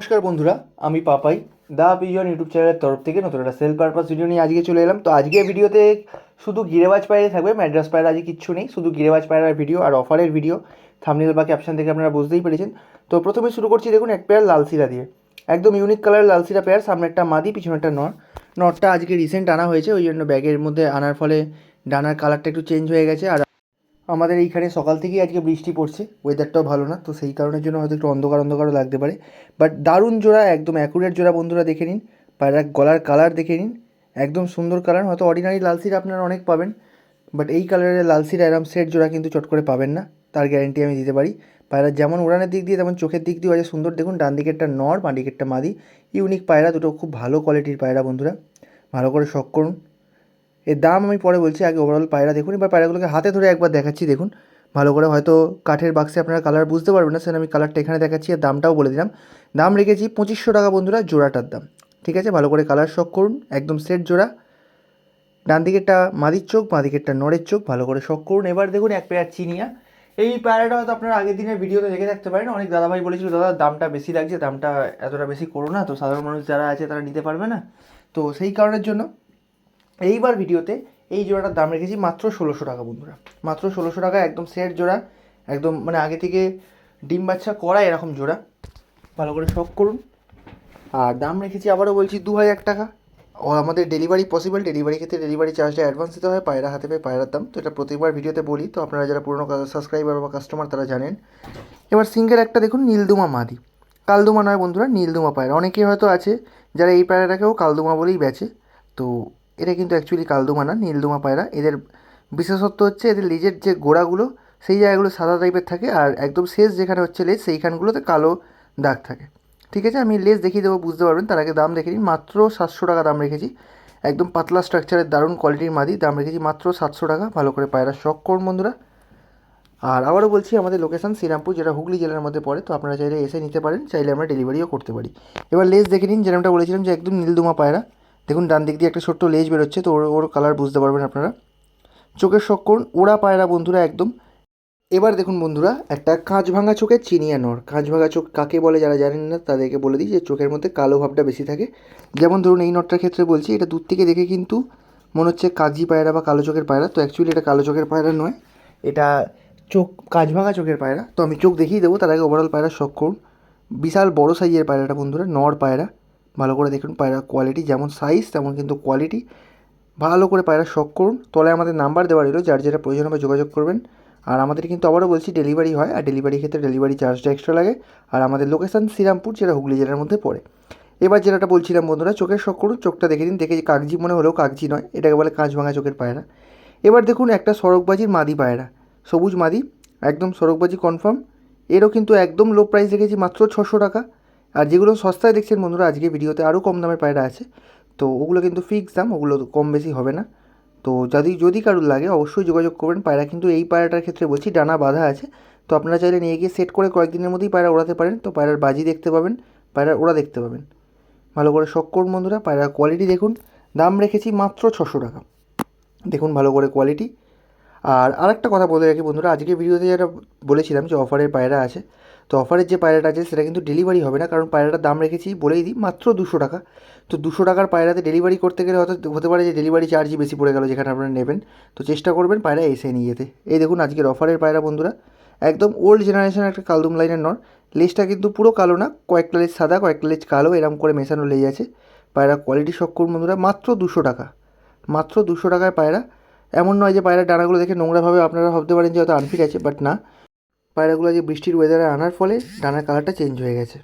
নমস্কার বন্ধুরা, আমি পাপাই, দা পিজন ইউটিউব চ্যানেলের তরফ থেকে নতুন একটা সেল পারপাস ভিডিও নিয়ে আজকে চলে এলাম। তো আজকে ভিডিওতে শুধু গিরেবাজ পায়রা থাকবে ম্যাড্রাস পায়রা আজকে কিচ্ছু নেই, শুধু গিরেবাজ পায়রার ভিডিও আর অফারের ভিডিও থামনিল বা ক্যাপশন থেকে আপনারা বুঝতেই পেরেছেন। তো প্রথমে শুরু করছি দেখুন এক পেয়ার লাল সিরা দিয়ে। একদম ইউনিক কালার লাল সিরা পেয়ার সামনে একটা মাদি, পিছনে একটা নর। নরটা আজকে রিসেন্ট আনা হয়েছে, ওই জন্য ব্যাগের মধ্যে আনার ফলে ডানার কালারটা একটু চেঞ্জ হয়ে গেছে। আর আমাদের এইখানে সকাল থেকেই আজকে বৃষ্টি পড়ছে ওয়েদারটাও ভালো না, তো সেই কারণের জন্য হয়তো একটু অন্ধকার অন্ধকারও লাগতে পারে। বাট দারুণ জোড়া, একদম অ্যাকুরেট জোড়া বন্ধুরা দেখে নিন পায়রার গলার কালার দেখে নিন, একদম সুন্দর কালার হয়তো অর্ডিনারি লাল সিরা আপনারা অনেক পাবেন বাট এই কালারের লাল সিরা এরম সেট জোড়া কিন্তু চট করে পাবেন না, তার গ্যারেন্টি আমি দিতে পারি। পায়রা যেমন উড়ানের দিক দিয়ে, তেমন চোখের দিক দিয়েও আছে সুন্দর। দেখুন, ডান দিকেরটা নর বাঁ দিকেরটা মাদি ইউনিক পায়রা, দুটো খুব ভালো কোয়ালিটির পায়রা বন্ধুরা, ভালো করে শখ করুন। এর দাম আমি পরে বলছি, আগে ওভারঅল পায়রা দেখুন, এবার পায়রাগুলোকে হাতে ধরে একবার দেখাচ্ছি, দেখুন। ভালো করে হয়তো কাঠের বাক্সে আপনারা কালার বুঝতে পারবেন না সেটা আমি কালারটা এখানে দেখাচ্ছি আর দামটাও বলে দিলাম। দাম রেখেছি পঁচিশশো টাকা বন্ধুরা, জোড়াটার দাম। ঠিক আছে? ভালো করে কালার শখ করুন, একদম সেট জোড়া। ডান দিকেরটা মাদির চোখ, বাঁ দিকেরটা নড়ের চোখ, ভালো করে শখ করুন। এবার দেখুন এক পেয়ার চিনিয়া। এই প্যারাটা হয়তো আপনারা আগের দিনের ভিডিওতে দেখে থাকতে পারেন, অনেক দাদাভাই বলেছিল, দাদা, দামটা বেশি লাগছে, দামটা এতটা বেশি করো না। তো সাধারণ মানুষ যারা আছে তারা নিতে পারবে না। তো সেই কারণের জন্য এইবার ভিডিওতে এই জোড়াটার দাম রেখেছি মাত্র ষোলোশো টাকা, বন্ধুরা। মাত্র ষোলোশো টাকা, একদম সেট জোড়া, একদম মানে আগে থেকে ডিম বাচ্চা করা এরকম জোড়া। ভালো করে শখ করুন। আর দাম রেখেছি আবারও বলছি দু হাজার টাকা। ও, আমাদের ডেলিভারি পসিবল ডেলিভারি ক্ষেত্রে ডেলিভারি চার্জটা অ্যাডভান্স দিতে হয়, পায়রা হাতে পেয়ে, পায়রার দাম। তো এটা প্রতিবার ভিডিওতে বলি, তো আপনারা যারা পুরনো সাবস্ক্রাইবার বা কাস্টমার তারা জানেন। এবার সিঙ্গেল একটা দেখুন, নীলদুমা মাদি। কালদুমা নয়, বন্ধুরা, নীলদুমা পায়রা। অনেকেই হয়তো আছে, যারা এই পায়রাটাকেও কালদুমা বলেই বেচে। তো এটা কিন্তু অ্যাকচুয়ালি কালদুমা না, নীলদুমা পায়রা। এদের বিশেষত্ব হচ্ছে এদের লেজের যে গোড়াগুলো, সেই জায়গাগুলো সাদা টাইপের থাকে আর একদম শেষ যেখানে হচ্ছে লেজ, সেইখানগুলোতে কালো দাগ থাকে। ঠিক আছে? আমি লেজ দেখিয়ে দেবো, বুঝতে পারবেন। তার আগে দাম দেখে নিন। মাত্র সাতশো টাকা দাম রেখেছি। একদম পাতলা স্ট্রাকচারের দারুণ কোয়ালিটির মাদি। দাম রেখেছি মাত্র সাতশো টাকা। ভালো করে পায়রা শখ করুন বন্ধুরা। আর আবারও বলছি, আমাদের লোকেশান শ্রীরামপুর, যেটা হুগলি জেলার মধ্যে পড়ে। তো আপনারা চাইলে এসে নিতে পারেন। চাইলে আমরা ডেলিভারিও করতে পারি। এবার লেজ দেখে নিন যেরকমটা বলেছিলাম যে একদম নীলদুমা পায়রা। দেখুন, ডান দিক দিয়ে একটা ছোট্ট লেজ বেরোচ্ছে, তো ওর ওর কালার বুঝতে পারবেন আপনারা। চোখের শখ করুন, ওরা পায়রা বন্ধুরা একদম। এবার দেখুন বন্ধুরা, একটা কাঁচ ভাঙা চোখের চিনিয়া নর। কাঁচ ভাঙা চোখ কাকে বলে যারা জানেন না, তাদেরকে বলে দিই যে চোখের মধ্যে কালো ভাবটা বেশি থাকে। যেমন ধরুন, এই নটটার ক্ষেত্রে বলছি, এটা দূর থেকে দেখে কিন্তু মনে হচ্ছে কাগজি পায়রা বা কালো চোখের পায়রা। তো অ্যাকচুয়ালি এটা কালো চোখের পায়রা নয়, এটা চোখ কাঁচ ভাঙা চোখের পায়রা। তো আমি চোখ দেখিয়ে দেবো, তার আগে ওভারঅল পায়রা শখ করুন। বিশাল বড় সাইজের পায়রাটা বন্ধুরা, নর পায়রা। ভালো করে দেখুন পায়রা কোয়ালিটি যেমন সাইজ তেমন কিন্তু কোয়ালিটি ভালো করে পায়রা শখ করুন, তলায় আমাদের নাম্বার দেওয়া রইল, যার যেটা প্রয়োজন হবে যোগাযোগ করবেন। আর আমাদের কিন্তু আবারও বলছি ডেলিভারি হয়, আর ডেলিভারি ক্ষেত্রে ডেলিভারি চার্জটা এক্সট্রা লাগে। আর আমাদের লোকেশান শ্রীরামপুর, যেটা হুগলি জেলার মধ্যে পড়ে। এবার যেটা বলছিলাম বন্ধুরা, চোখের শখ করুন, চোখটা দেখে দিন দেখে কাগজি মনে হলেও কাগজি নয়, এটাকে বলে কাঁচ ভাঙা চোখের পায়রা। এবার দেখুন একটা সড়কবাজির মাদি পায়রা, সবুজ মাদি, একদম সড়কবাজি কনফার্ম এরও কিন্তু একদম লো প্রাইস রেখেছি, মাত্র ছশো টাকা। আর যেগুলো সস্তায় দেখছেন বন্ধুরা আজকে ভিডিওতে আরও কম দামের পায়রা আছে। তো ওগুলো কিন্তু ফিক্স দাম, ওগুলো কম বেশি হবে না। তো যদি যদি কারোর লাগে অবশ্যই যোগাযোগ করবেন। পায়রা কিন্তু এই পায়রাটার ক্ষেত্রে বলছি, ডানা বাঁধা আছে। তো আপনারা চাইলে নিয়ে গিয়ে সেট করে কয়েকদিনের মধ্যেই পায়রা ওড়াতে পারেন। তো পায়রার বাজি দেখতে পাবেন পায়রার ওড়া দেখতে পাবেন। ভালো করে শখ করুন বন্ধুরা, পায়রার কোয়ালিটি দেখুন। দাম রেখেছি মাত্র ছশো টাকা। দেখুন ভালো করে কোয়ালিটি আর আরেকটা কথা বলে রাখি বন্ধুরা আজকে ভিডিওতে যেটা বলেছিলাম যে অফারের পায়রা আছে। তো অফারের যে পায়রাটা আছে, সেটা কিন্তু ডেলিভারি হবে না। কারণ পায়রাটার দাম রেখেছি, বলেই দিই, মাত্র দুশো টাকা। তো দুশো টাকার পায়রাতে ডেলিভারি করতে গেলে হয়তো হতে পারে যে ডেলিভারি চার্জই বেশি পড়ে গেল, যেখানে আপনারা নেবেন। তো চেষ্টা করবেন পায়রা এসে নিয়ে যেতে। এই দেখুন আজকের অফারের পায়রা, বন্ধুরা। একদম ওল্ড জেনারেশনের একটা কালদুম লাইনের নর। লেজটা কিন্তু পুরো কালো না কয়েকটা লেজ সাদা কয়েকটা লেজ কালো এরকম করে মেশানো লেজ আছে। পায়রা কোয়ালিটি করুন, বন্ধুরা, মাত্র দুশো টাকা। মাত্র দুশো টাকায় পায়রা। এমন নয় যে পায়রার ডানাগুলো দেখে নোংরাভাবে আপনারা ভাবতে পারেন যে হয়তো আনফিট আছে বাট না। পায়রাগুলো যে বৃষ্টির ওয়েদারে আনার ফলে ডানার কালারটা চেঞ্জ হয়ে গেছে।